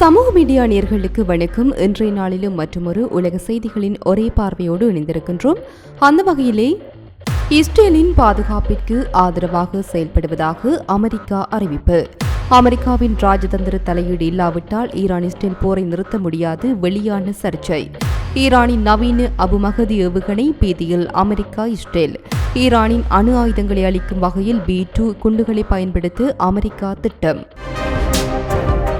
சமூக மீடியா நேர்களுக்கு வணக்கம். இன்றைய நாளிலும் மற்றொரு உலக செய்திகளின் ஒரே பார்வையோடு இணைந்திருக்கின்றோம். அந்த வகையிலே இஸ்ரேலின் பாதுகாப்பிற்கு ஆதரவாக செயல்படுவதாக அமெரிக்கா அறிவிப்பு. அமெரிக்காவின் ராஜதந்திர தலையீடு இல்லாவிட்டால் ஈரான் இஸ்ரேல் போரை நிறுத்த முடியாது வெளியான சர்ச்சை. ஈரானின் நவீன அபுமகதி ஏவுகணை பீதியில் அமெரிக்கா இஸ்ரேல். ஈரானின் அணு ஆயுதங்களை அளிக்கும் வகையில் பி டூ குண்டுகளை பயன்படுத்த அமெரிக்கா திட்டம்.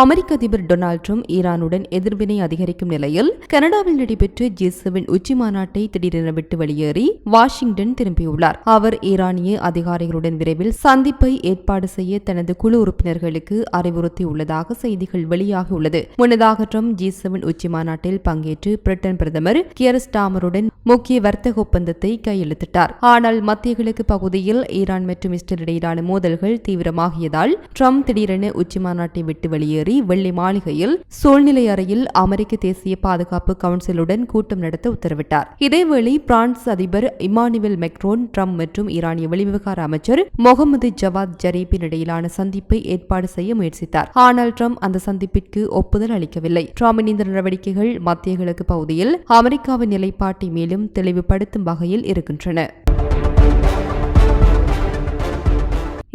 அமெரிக்க அதிபர் டொனால்ட் ட்ரம்ப் ஈரானுடன் எதிர்வினை அதிகரிக்கும் நிலையில் கனடாவில் நடைபெற்ற ஜி செவன் உச்சி மாநாட்டை திடீரென விட்டு வெளியேறி வாஷிங்டன் திரும்பியுள்ளார். அவர் ஈரானிய அதிகாரிகளுடன் விரைவில் சந்திப்பை ஏற்பாடு செய்ய தனது குழு உறுப்பினர்களுக்கு அறிவுறுத்தியுள்ளதாக செய்திகள் வெளியாகியுள்ளது. முன்னதாக ட்ரம்ப் ஜி செவன் உச்சி மாநாட்டில் பங்கேற்று பிரிட்டன் பிரதமர் கியர் ஸ்டாமருடன் முக்கிய வர்த்தக ஒப்பந்தத்தை கையெழுத்திட்டார். ஆனால் மத்திய கிழக்கு பகுதியில் ஈரான் மற்றும் இஸ்ரேல் இடையிலான மோதல்கள் தீவிரமாகியதால் ட்ரம்ப் திடீரென உச்சி மாநாட்டை விட்டு வெளியேறி வெள்ளை மாளிகையில் சூழ்நிலை அறையில் அமெரிக்க தேசிய பாதுகாப்பு கவுன்சிலுடன் கூட்டம் நடத்த உத்தரவிட்டார். இதேவேளை பிரான்ஸ் அதிபர் இமானுவேல் மெக்ரோன் ட்ரம்ப் மற்றும் ஈரானிய வெளிவிவகார அமைச்சர் முகமது ஜவாத் ஜரீபின் இடையிலான சந்திப்பை ஏற்பாடு செய்ய முயற்சித்தார். ஆனால் ட்ரம்ப் அந்த சந்திப்பிற்கு ஒப்புதல் அளிக்கவில்லை. ட்ரம்பின் இந்த நடவடிக்கைகள் மத்திய கிழக்கு பகுதியில் அமெரிக்காவின் நிலைப்பாட்டை மேலும் தெளிவுபடுத்தும் வகையில் இருக்கின்றன.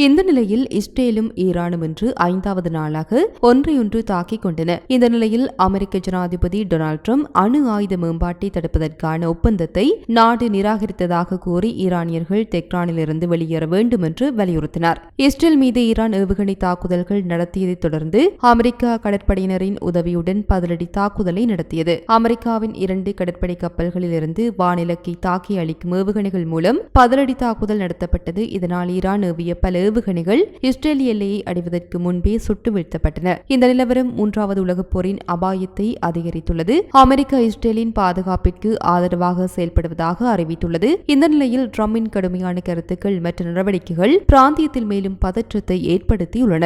இந்த நிலையில் இஸ்ரேலும் ஈரானும் இன்று ஐந்தாவது நாளாக ஒன்றையொன்று தாக்கிக் கொண்டன. இந்த நிலையில் அமெரிக்க ஜனாதிபதி டொனால்ட் ட்ரம்ப் அணு ஆயுத மேம்பாட்டை தடுப்பதற்கான ஒப்பந்தத்தை நாடு நிராகரித்ததாக கூறி ஈரானியர்கள் தெஹ்ரானிலிருந்து வெளியேற வேண்டும் என்று வலியுறுத்தினார். இஸ்ரேல் மீது ஈரான் ஏவுகணை தாக்குதல்கள் நடத்தியதைத் தொடர்ந்து அமெரிக்கா கடற்படையினரின் உதவியுடன் பதிலடி தாக்குதலை நடத்தியது. அமெரிக்காவின் இரண்டு கடற்படை கப்பல்களிலிருந்து வானிலக்கை தாக்கி அளிக்கும் ஏவுகணைகள் மூலம் பதிலடி தாக்குதல் நடத்தப்பட்டது. இதனால் ஈரான் ஏவிய பல ஏவுகணைகள் இஸ்ரேல் எல்லையை அடைவதற்கு முன்பே சுட்டு வீழ்த்தப்பட்டன. இந்த நிலவரம் மூன்றாவது உலகப் போரின் அபாயத்தை அதிகரித்துள்ளது. அமெரிக்கா இஸ்ரேலின் பாதுகாப்பிற்கு ஆதரவாக செயல்படுவதாக அறிவித்துள்ளது. இந்த நிலையில் ட்ரம்பின் கடுமையான கருத்துக்கள் மற்றும் நடவடிக்கைகள் பிராந்தியத்தில் மேலும் பதற்றத்தை ஏற்படுத்தியுள்ளன.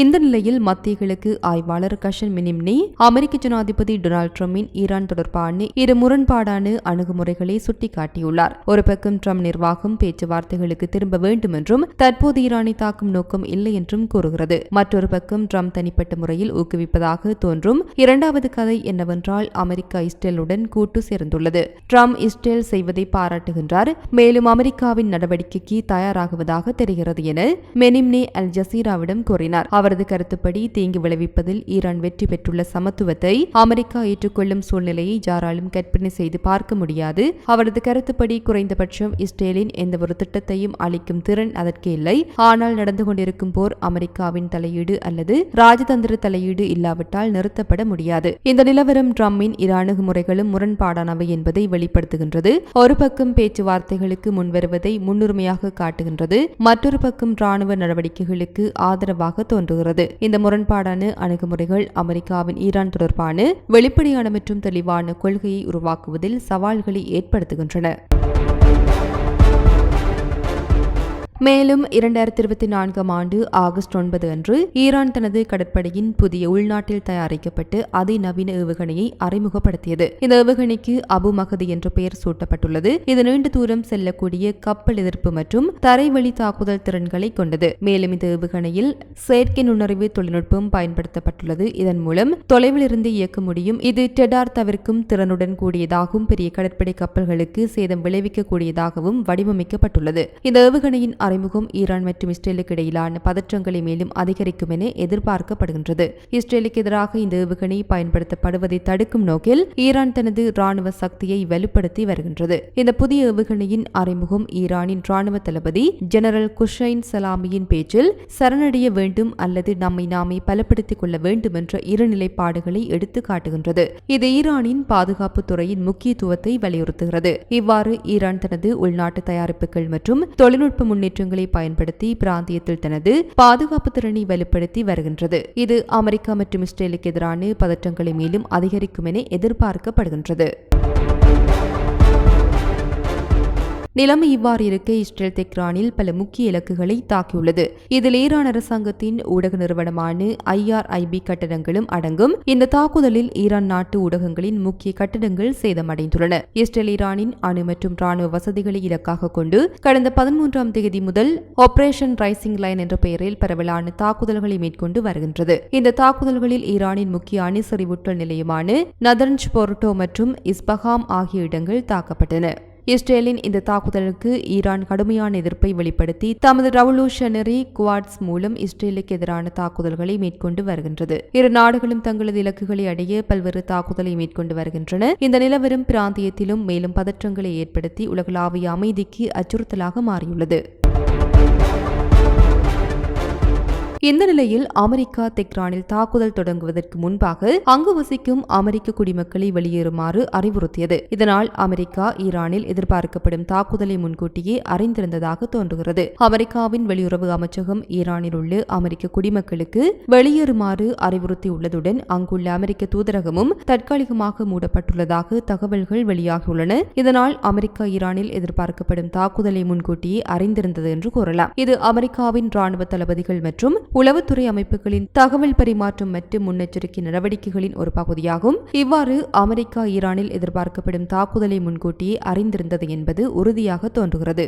இந்த நிலையில் மத்திய கிழக்கு ஆய்வாளர் கஷன் மினிம்னி அமெரிக்க ஜனாதிபதி டொனால்ட் டிரம்பின் ஈரான் தொடர்பான இரு முரண்பாடான அணுகுமுறைகளை சுட்டிக்காட்டியுள்ளார். ஒரு பக்கம் ட்ரம்ப் நிர்வாகம் பேச்சுவார்த்தைகளுக்கு திரும்ப வேண்டும் என்றும் தற்போது ஈரானை தாக்கும் நோக்கம் இல்லை என்றும் கூறுகிறது. மற்றொரு பக்கம் ட்ரம்ப் தனிப்பட்ட முறையில் ஊக்குவிப்பதாக தோன்றும் இரண்டாவது கதை என்னவென்றால் அமெரிக்கா இஸ்ரேலுடன் கூட்டு சேர்ந்துள்ளது. ட்ரம்ப் இஸ்ரேல் செய்வதை பாராட்டுகின்றார். மேலும் அமெரிக்காவின் நடவடிக்கைக்கு தயாராகுவதாக தெரிகிறது என மெனிம்னே அல் ஜசீராவிடம் கூறினார். அவரது கருத்துப்படி தீங்கு விளைவிப்பதில் ஈரான் வெற்றி பெற்றுள்ள சமத்துவத்தை அமெரிக்கா ஏற்றுக்கொள்ளும் சூழ்நிலையை யாராலும் கற்பனை செய்து பார்க்க முடியாது. அவரது கருத்துப்படி குறைந்தபட்சம் இஸ்ரேலின் எந்த ஒரு திட்டத்தையும் அளிக்கும் திறன் அதற்கு இல்லை. ஆனால் நடந்து கொண்டிருக்கும் போர் அமெரிக்காவின் தலையீடு அல்லது ராஜதந்திர தலையீடு இல்லாவிட்டால் நிறுத்தப்பட முடியாது. இந்த நிலவரம் ட்ரம்பின் இரு முறைகளும் முரண்பாடானவை என்பதை வெளிப்படுத்துகின்றது. ஒரு பக்கம் பேச்சுவார்த்தைகளுக்கு முன்வருவதை முன்னுரிமையாக காட்டுகின்றது. மற்றொரு பக்கம் ராணுவ நடவடிக்கைகளுக்கு ஆதரவாக தோன்றும் தோன்றுகிறது இந்த முரண்பாடான அணுகுமுறைகள் அமெரிக்காவின் ஈரான் தொடர்பான வெளிப்படையான மற்றும் தெளிவான கொள்கையை உருவாக்குவதில் சவால்களை ஏற்படுத்துகின்றன. மேலும் இரண்டாயிரத்தி இருபத்தி நான்காம் ஆண்டு ஆகஸ்ட் ஒன்பது அன்று ஈரான் தனது கடற்படையின் புதிய உள்நாட்டில் தயாரிக்கப்பட்டு அதிநவீன ஏவுகணையை அறிமுகப்படுத்தியது. இந்த ஏவுகணைக்கு அபு மகதி என்ற பெயர் சூட்டப்பட்டுள்ளது. இது நீண்ட தூரம் செல்லக்கூடிய கப்பல் எதிர்ப்பு மற்றும் தரைவழி தாக்குதல் திறன்களை கொண்டது. மேலும் இந்த ஏவுகணையில் செயற்கை நுண்ணறிவு தொழில்நுட்பம் பயன்படுத்தப்பட்டுள்ளது. இதன் மூலம் தொலைவில் இருந்து இயக்க முடியும். இது டெடார் தவிர்க்கும் திறனுடன் கூடியதாகவும் பெரிய கடற்படை கப்பல்களுக்கு சேதம் விளைவிக்கக்கூடியதாகவும் வடிவமைக்கப்பட்டுள்ளது. இந்த ஏவுகணையின் அறிமுகம் ஈரான் மற்றும் இஸ்ரேலுக்கு இடையிலான பதற்றங்களை மேலும் அதிகரிக்கும் என எதிர்பார்க்கப்படுகின்றது. இஸ்ரேலுக்கு எதிராக இந்த ஏவுகணை பயன்படுத்தப்படுவதை தடுக்கும் நோக்கில் ஈரான் தனது ராணுவ சக்தியை வலுப்படுத்தி வருகின்றது. இந்த புதிய ஏவுகணையின் அறிமுகம் ஈரானின் ராணுவ தளபதி ஜெனரல் குஷைன் சலாமியின் பேச்சில் சரணடைய வேண்டும் அல்லது நம்மை நாமே பலப்படுத்திக் கொள்ள வேண்டும் என்ற இரு நிலைப்பாடுகளை எடுத்து காட்டுகின்றது. இது ஈரானின் பாதுகாப்பு துறையின் முக்கியத்துவத்தை வலியுறுத்துகிறது. இவ்வாறு ஈரான் தனது உள்நாட்டு தயாரிப்புகள் மற்றும் தொழில்நுட்ப முன்னேற்ற முன்னேற்றங்களை பயன்படுத்தி பிராந்தியத்தில் தனது பாதுகாப்பு திறனை வலுப்படுத்தி வருகின்றது. இது அமெரிக்கா மற்றும் இஸ்ரேலுக்கு எதிரான பதற்றங்களை மேலும் அதிகரிக்கும் என எதிர்பார்க்கப்படுகின்றது. நிலைமை இவ்வாறு இருக்க இஸ்ரேல் தெக்ரானில் பல முக்கிய இலக்குகளை தாக்கியுள்ளது. இதில் ஈரான் அரசாங்கத்தின் ஊடக நிறுவனமான ஐஆர்ஐபி கட்டடங்களும் அடங்கும். இந்த தாக்குதலில் ஈரான் நாட்டு ஊடகங்களின் முக்கிய கட்டடங்கள் சேதமடைந்துள்ளன. இஸ்ரேல் ஈரானின் அணு மற்றும் ராணுவ வசதிகளை இலக்காக கொண்டு கடந்த பதிமூன்றாம் தேதி முதல் ஆபரேஷன் ரைசிங் லைன் என்ற பெயரில் பரவலான தாக்குதல்களை மேற்கொண்டு வருகின்றது. இந்த தாக்குதல்களில் ஈரானின் முக்கிய அணுசரிவூட்டல் நிலையமான நதர்ஞ்ச் போர்டோ மற்றும் இஸ்பஹாம் ஆகிய இடங்கள் தாக்கப்பட்டன. இஸ்ரேலின் இந்த தாக்குதலுக்கு ஈரான் கடுமையான எதிர்ப்பை வெளிப்படுத்தி தமது ரெவல்யூஷனரி குவாட்ஸ் மூலம் இஸ்ரேலுக்கு எதிரான தாக்குதல்களை மேற்கொண்டு வருகின்றது. இரு நாடுகளும் தங்களது இலக்குகளை அடைய பல்வேறு தாக்குதலை மேற்கொண்டு வருகின்றன. இந்த நிலவரும் பிராந்தியத்திலும் மேலும் பதற்றங்களை ஏற்படுத்தி உலகளாவிய அமைதிக்கு அச்சுறுத்தலாக மாறியுள்ளது. இந்த நிலையில் அமெரிக்கா தெக்ரானில் தாக்குதல் தொடங்குவதற்கு முன்பாக அங்கு வசிக்கும் அமெரிக்க குடிமக்களை வெளியேறுமாறு அறிவுறுத்தியது. இதனால் அமெரிக்கா ஈரானில் எதிர்பார்க்கப்படும் தாக்குதலை முன்கூட்டியே அறிந்திருந்ததாக தோன்றுகிறது. அமெரிக்காவின் வெளியுறவு அமைச்சகம் ஈரானில் உள்ள அமெரிக்க குடிமக்களுக்கு வெளியேறுமாறு அறிவுறுத்தியுள்ளதுடன் அங்குள்ள அமெரிக்க தூதரகமும் தற்காலிகமாக மூடப்பட்டுள்ளதாக தகவல்கள் வெளியாகியுள்ளன. இதனால் அமெரிக்கா ஈரானில் எதிர்பார்க்கப்படும் தாக்குதலை முன்கூட்டியே அறிந்திருந்தது என்று கூறலாம். இது அமெரிக்காவின் ராணுவ தளபதிகள் மற்றும் உளவுத்துறை அமைப்புகளின் தகவல் பரிமாற்றம் மற்றும் முன்னெச்சரிக்கை நடவடிக்கைகளின் ஒரு பகுதியாகும். இவ்வாறு அமெரிக்கா ஈரானில் எதிர்பார்க்கப்படும் தாக்குதலை முன்கூட்டியே அறிந்திருந்தது என்பது உறுதியாக தோன்றுகிறது.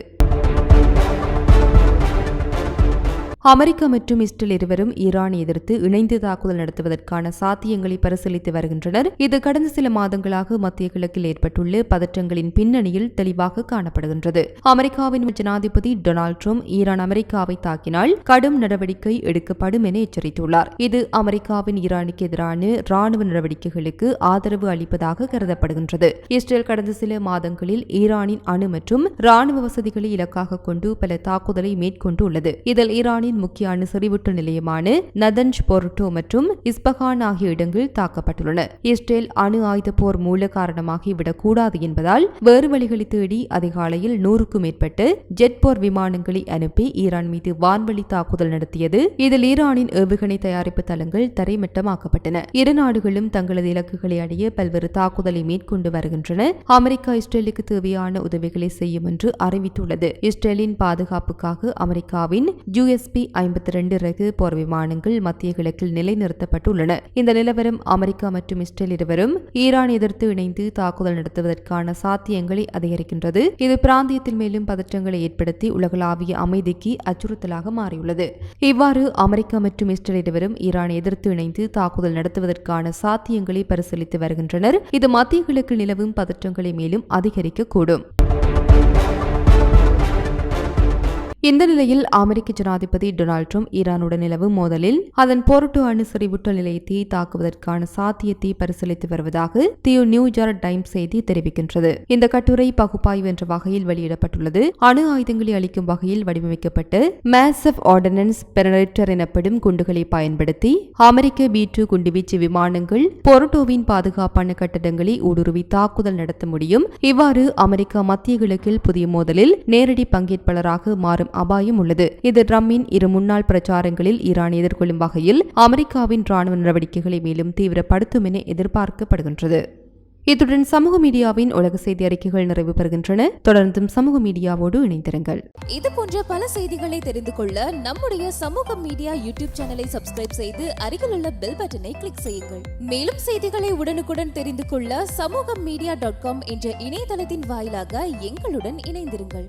அமெரிக்கா மற்றும் இஸ்ரேல் இருவரும் ஈரானை எதிர்த்து இணைந்து தாக்குதல் நடத்துவதற்கான சாத்தியங்களை பரிசீலித்து வருகின்றனர். இது கடந்த சில மாதங்களாக மத்திய கிழக்கில் ஏற்பட்டுள்ள பதற்றங்களின் பின்னணியில் தெளிவாக காணப்படுகின்றது. அமெரிக்காவின் ஜனாதிபதி டொனால்டு ட்ரம்ப் ஈரான் அமெரிக்காவை தாக்கினால் கடும் நடவடிக்கை எடுக்கப்படும் என எச்சரித்துள்ளார். இது அமெரிக்காவின் ஈரானுக்கு எதிரான ராணுவ நடவடிக்கைகளுக்கு ஆதரவு அளிப்பதாக கருதப்படுகின்றது. இஸ்ரேல் கடந்த சில மாதங்களில் ஈரானின் அணு மற்றும் ராணுவ வசதிகளை இலக்காக கொண்டு பல தாக்குதலை மேற்கொண்டுள்ளது. இதில் ஈரானின் நாட்டின் முக்கிய அணு நிலையமான நதன்ஜ் பொர்டோ மற்றும் இஸ்பகான் ஆகிய இடங்கள் தாக்கப்பட்டுள்ளன. இஸ்ரேல் அணு ஆயுத போர் மூல காரணமாகிவிடக்கூடாது என்பதால் வேறு வழிகளை தேடி அதிகாலையில் நூறுக்கும் மேற்பட்டு ஜெட் போர் விமானங்களை அனுப்பி ஈரான் மீது வான்வழி தாக்குதல் நடத்தியது. இதில் ஈரானின் ஏவுகணை தயாரிப்பு தளங்கள் தரைமட்டமாக்கப்பட்டன. இரு நாடுகளும் தங்களது இலக்குகளை அடைய பல்வேறு தாக்குதலை மேற்கொண்டு வருகின்றன. அமெரிக்கா இஸ்ரேலுக்கு தேவையான உதவிகளை செய்யும் என்று அறிவித்துள்ளது. இஸ்ரேலின் பாதுகாப்புக்காக அமெரிக்காவின் யுஎஸ்பி ஐம்பத்தி ரெண்டு ரகு போர் விமானங்கள் மத்திய கிழக்கில் நிலைநிறுத்தப்பட்டுள்ளன. இந்த நிலவரம் அமெரிக்கா மற்றும் இஸ்ரேல் இருவரும் ஈரான் எதிர்த்து இணைந்து தாக்குதல் நடத்துவதற்கான சாத்தியங்களை அதிகரிக்கின்றது. இது பிராந்தியத்தில் மேலும் பதற்றங்களை ஏற்படுத்தி உலகளாவிய அமைதிக்கு அச்சுறுத்தலாக மாறியுள்ளது. இவ்வாறு அமெரிக்கா மற்றும் இஸ்ரேல் இருவரும் ஈரானை எதிர்த்து இணைந்து தாக்குதல் நடத்துவதற்கான சாத்தியங்களை பரிசீலித்து வருகின்றனர். இது மத்திய கிழக்கில் நிலவும் பதற்றங்களை மேலும் அதிகரிக்கக்கூடும். இந்த நிலையில் அமெரிக்க ஜனாதிபதி டொனால்ட் ட்ரம்ப் ஈரானுடன் நிலவும் மோதலில் அதன் போர்ட்டோ அணு நிலையத்தை தாக்குவதற்கான சாத்தியத்தை பரிசீலித்து வருவதாக தியோ நியூஜார்க் டைம்ஸ் செய்தி தெரிவிக்கின்றது. இந்த கட்டுரை பகுப்பாய்வு என்ற வகையில் வெளியிடப்பட்டுள்ளது. அணு ஆயுதங்களை அளிக்கும் வகையில் வடிவமைக்கப்பட்ட ஆஃப் ஆர்டினன்ஸ் பெனரேட்டர் எனப்படும் குண்டுகளை பயன்படுத்தி அமெரிக்க பி டூ குண்டுவீச்சு விமானங்கள் போர்ட்டோவின் பாதுகாப்பான கட்டடங்களை ஊடுருவி தாக்குதல் நடத்த முடியும். இவ்வாறு அமெரிக்கா மத்திய கிழக்கில் புதிய மோதலில் நேரடி பங்கேற்பாளராக மாறும் அபாயம் உள்ளது. இது ட்ரம்மின் இரு முன்னாள் பிரச்சாரங்களில் ஈரான் எதிர்கொள்ளும் வகையில் அமெரிக்காவின் ராணுவ நடவடிக்கைகளை மேலும் தீவிரப்படுத்தும் என எதிர்பார்க்கப்படுகின்றது. இத்துடன் சமூக மீடியாவின் உலக செய்தி அறிக்கைகள் நிறைவு பெறுகின்றன. தொடர்ந்தும் சமூக மீடியாவோடு இணைந்திருங்கள். இது போன்ற பல செய்திகளை தெரிந்து கொள்ள நம்முடைய சமூக மீடியா யூடியூப் சேனலை சப்ஸ்கிரைப் செய்து அருகிலுள்ள பெல் பட்டனை கிளிக் செய்யுங்கள். மேலும் செய்திகளை உடனுக்குடன் தெரிந்து கொள்ள சமூக மீடியா டாட் காம் என்ற இணையதளத்தின் வாயிலாக எங்களுடன் இணைந்திருங்கள்.